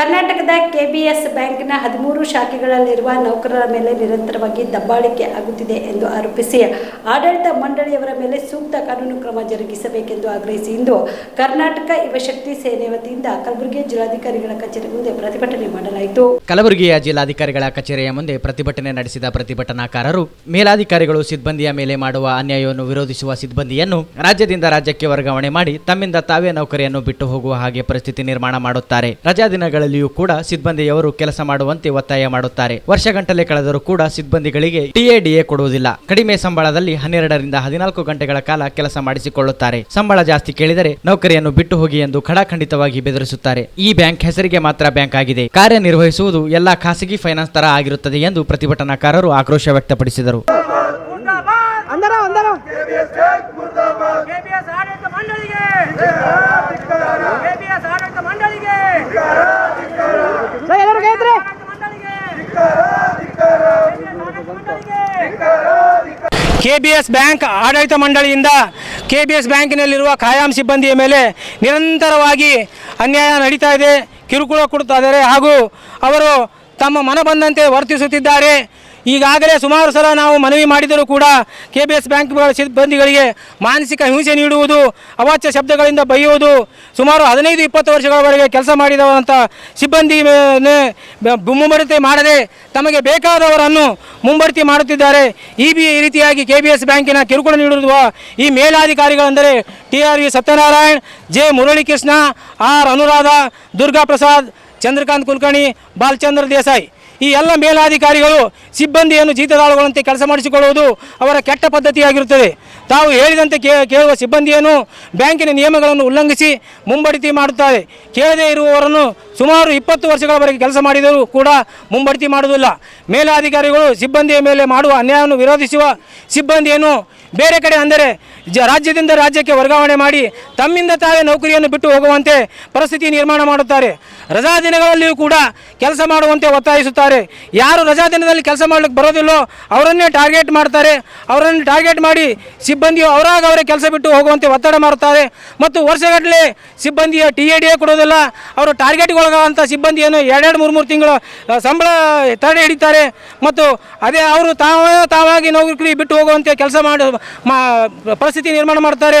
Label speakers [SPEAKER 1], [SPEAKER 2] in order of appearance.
[SPEAKER 1] ಕರ್ನಾಟಕದ ಕೆಬಿಎಸ್ ಬ್ಯಾಂಕ್ನ ಹದಿಮೂರು ಶಾಖೆಗಳಲ್ಲಿರುವ ನೌಕರರ ಮೇಲೆ ನಿರಂತರವಾಗಿ ದಬ್ಬಾಳಿಕೆ ಆಗುತ್ತಿದೆ ಎಂದು ಆರೋಪಿಸಿ ಆಡಳಿತ ಮಂಡಳಿಯವರ ಮೇಲೆ ಸೂಕ್ತ ಕಾನೂನು ಕ್ರಮ ಜರುಗಿಸಬೇಕೆಂದು ಆಗ್ರಹಿಸಿ ಇಂದು ಕರ್ನಾಟಕ ಯುವಶಕ್ತಿ ಸೇನೆ ವತಿಯಿಂದ ಕಲಬುರಗಿ ಜಿಲ್ಲಾಧಿಕಾರಿಗಳ ಕಚೇರಿ ಮುಂದೆ ಪ್ರತಿಭಟನೆ ಮಾಡಲಾಯಿತು.
[SPEAKER 2] ಕಲಬುರಗಿಯ ಜಿಲ್ಲಾಧಿಕಾರಿಗಳ ಕಚೇರಿಯ ಮುಂದೆ ಪ್ರತಿಭಟನೆ ನಡೆಸಿದ ಪ್ರತಿಭಟನಾಕಾರರು ಮೇಲಾಧಿಕಾರಿಗಳು ಸಿಬ್ಬಂದಿಯ ಮೇಲೆ ಮಾಡುವ ಅನ್ಯಾಯವನ್ನು ವಿರೋಧಿಸುವ ಸಿಬ್ಬಂದಿಯನ್ನು ರಾಜ್ಯದಿಂದ ರಾಜ್ಯಕ್ಕೆ ವರ್ಗಾವಣೆ ಮಾಡಿ ತಮ್ಮಿಂದ ತಾವೇ ನೌಕರಿಯನ್ನು ಬಿಟ್ಟು ಹೋಗುವ ಹಾಗೆ ಪರಿಸ್ಥಿತಿ ನಿರ್ಮಾಣ ಮಾಡುತ್ತಾರೆ. ರಜಾ ದಿನಗಳಲ್ಲಿಯೂ ಕೂಡ ಸಿಬ್ಬಂದಿಯವರು ಕೆಲಸ ಮಾಡುವಂತೆ ಒತ್ತಾಯ ಮಾಡುತ್ತಾರೆ. ವರ್ಷಗಂಟಲೆ ಕಳೆದರೂ ಕೂಡ ಸಿಬ್ಬಂದಿಗಳಿಗೆ ಟಿಎಡಿಎ ಕೊಡುವುದಿಲ್ಲ. ಕಡಿಮೆ ಸಂಬಳದಲ್ಲಿ ಹನ್ನೆರಡರಿಂದ ಹದಿನಾಲ್ಕು ಗಂಟೆಗಳ ಕಾಲ ಕೆಲಸ ಮಾಡಿಸಿಕೊಳ್ಳುತ್ತಾರೆ. ಸಂಬಳ ಜಾಸ್ತಿ ಕೇಳಿದರೆ ನೌಕರಿಯನ್ನು ಬಿಟ್ಟು ಹೋಗಿ ಎಂದು ಖಡಾಖಂಡಿತವಾಗಿ ಬೆದರಿಸುತ್ತಾರೆ. ಈ ಬ್ಯಾಂಕ್ ಹೆಸರಿಗೆ ಮಾತ್ರ ಬ್ಯಾಂಕ್ ಆಗಿದೆ. ಕಾರ್ಯನಿರ್ವಹಿಸುವುದು ಎಲ್ಲಾ ಖಾಸಗಿ ಫೈನಾನ್ಸ್ ತರ ಆಗಿರುತ್ತದೆ ಎಂದು ಪ್ರತಿಭಟನಾಕಾರರು ಆಕ್ರೋಶ ವ್ಯಕ್ತಪಡಿಸಿದರು.
[SPEAKER 3] ಅಂದರ ಅಂದರ.
[SPEAKER 4] ಕೆಬಿಎಸ್ ಆಡಳಿತ ಮಂಡಳಿಗೆ ಕೆಬಿಎಸ್ ಆಡಳಿತ ಮಂಡಳಿಗೆ
[SPEAKER 3] ಸರ್ ಎಲ್ಲರೂ ಕೈತ್ರಿ
[SPEAKER 4] ಆಡಳಿತ ಮಂಡಳಿಗೆ KBS ಆಡಳಿತ ಮಂಡಳಿಗೆ ಕೆಬಿಎಸ್ ಬ್ಯಾಂಕ್ ಆಡಳಿತ ಮಂಡಳಿಯಿಂದ ಕೆ ಬಿ ಎಸ್ ಬ್ಯಾಂಕಿನಲ್ಲಿರುವ ಖಾಯಂ ಸಿಬ್ಬಂದಿಯ ಮೇಲೆ ನಿರಂತರವಾಗಿ ಅನ್ಯಾಯ ನಡೀತಾ ಇದೆ, ಕಿರುಕುಳ ಕೊಡ್ತಾ ಇದ್ದಾರೆ ಹಾಗೂ ಅವರು ತಮ್ಮ ಮನ ಬಂದಂತೆ ವರ್ತಿಸುತ್ತಿದ್ದಾರೆ. ಈಗಾಗಲೇ ಸುಮಾರು ಸಲ ನಾವು ಮನವಿ ಮಾಡಿದರೂ ಕೂಡ ಕೆ ಬಿ ಎಸ್ ಬ್ಯಾಂಕ್ಗಳ ಸಿಬ್ಬಂದಿಗಳಿಗೆ ಮಾನಸಿಕ ಹಿಂಸೆ ನೀಡುವುದು, ಅವಾಚ್ಯ ಶಬ್ದಗಳಿಂದ ಬೈಯುವುದು ಸುಮಾರು ಹದಿನೈದು, ಇಪ್ಪತ್ತು ವರ್ಷಗಳವರೆಗೆ ಕೆಲಸ ಮಾಡಿದವಂಥ ಸಿಬ್ಬಂದಿ ಬ- ಮಾಡದೆ ತಮಗೆ ಬೇಕಾದವರನ್ನು ಮುಂಬಡ್ತಿ ಮಾಡುತ್ತಿದ್ದಾರೆ. ಈ ಬಿ, ಈ ರೀತಿಯಾಗಿ ಕೆ ಬಿ ಎಸ್ ಬ್ಯಾಂಕಿನ ಕಿರುಕುಳ ನೀಡಿರುವ ಈ ಮೇಲಾಧಿಕಾರಿಗಳೆಂದರೆ T R V Satyanarayan, J. Muralikrishna, R. Anuradha Durga Prasad Chandrakant Kulkarni, Balachandra Desai. ಈ ಎಲ್ಲ ಮೇಲಾಧಿಕಾರಿಗಳು ಸಿಬ್ಬಂದಿಯನ್ನು ಜೀತದಾಳುಗಳಂತೆ ಕೆಲಸ ಮಾಡಿಸಿಕೊಳ್ಳುವುದು ಅವರ ಕೆಟ್ಟ ಪದ್ಧತಿಯಾಗಿರುತ್ತದೆ. ತಾವು ಹೇಳಿದಂತೆ ಕೇಳುವ ಸಿಬ್ಬಂದಿಯನ್ನು ಬ್ಯಾಂಕಿನ ನಿಯಮಗಳನ್ನು ಉಲ್ಲಂಘಿಸಿ ಮುಂಬಡ್ತಿ ಮಾಡುತ್ತಾರೆ. ಕೇಳದೇ ಇರುವವರನ್ನು ಸುಮಾರು ಇಪ್ಪತ್ತು ವರ್ಷಗಳವರೆಗೆ ಕೆಲಸ ಮಾಡಿದರೂ ಕೂಡ ಮುಂಬಡ್ತಿ ಮಾಡುವುದಿಲ್ಲ. ಮೇಲಾಧಿಕಾರಿಗಳು ಸಿಬ್ಬಂದಿಯ ಮೇಲೆ ಮಾಡುವ ಅನ್ಯಾಯವನ್ನು ವಿರೋಧಿಸುವ ಸಿಬ್ಬಂದಿಯನ್ನು ಬೇರೆ ಕಡೆ ಅಂದರೆ ಜ, ರಾಜ್ಯದಿಂದ ರಾಜ್ಯಕ್ಕೆ ವರ್ಗಾವಣೆ ಮಾಡಿ ತಮ್ಮಿಂದ ತಾವೇ ನೌಕರಿಯನ್ನು ಬಿಟ್ಟು ಹೋಗುವಂತೆ ಪರಿಸ್ಥಿತಿ ನಿರ್ಮಾಣ ಮಾಡುತ್ತಾರೆ. ರಜಾ ದಿನಗಳಲ್ಲಿಯೂ ಕೂಡ ಕೆಲಸ ಮಾಡುವಂತೆ ಒತ್ತಾಯಿಸುತ್ತಾರೆ. ಯಾರು ರಜಾ ದಿನದಲ್ಲಿ ಕೆಲಸ ಮಾಡಲಿಕ್ಕೆ ಬರೋದಿಲ್ಲೋ ಅವರನ್ನೇ ಟಾರ್ಗೆಟ್ ಮಾಡ್ತಾರೆ. ಅವರನ್ನು ಟಾರ್ಗೆಟ್ ಮಾಡಿ ಸಿಬ್ಬಂದಿಯು ಅವರಾಗ ಅವರೇ ಕೆಲಸ ಬಿಟ್ಟು ಹೋಗುವಂತೆ ಒತ್ತಡ ಮಾಡುತ್ತಾರೆ ಮತ್ತು ವರ್ಷಗಟ್ಟಲೆ ಸಿಬ್ಬಂದಿಯ ಟಿ ಎ ಡಿ ಎ ಕೊಡೋದಿಲ್ಲ. ಅವರು ಟಾರ್ಗೆಟ್ಗೆ ಒಳಗಾದಂಥ ಸಿಬ್ಬಂದಿಯನ್ನು ಎರಡೆರಡು ಮೂರು ಮೂರು ತಿಂಗಳು ಸಂಬಳ ತಡೆ ಹಿಡಿತಾರೆ. ಮತ್ತು ಅದೇ ಅವರು ತಾವೇ ತಾವಾಗಿ ನೌಕರಿ ಬಿಟ್ಟು ಹೋಗುವಂತೆ ಕೆಲಸ ಮಾಡಿ ಪರಿಸ್ಥಿತಿ ನಿರ್ಮಾಣ ಮಾಡ್ತಾರೆ.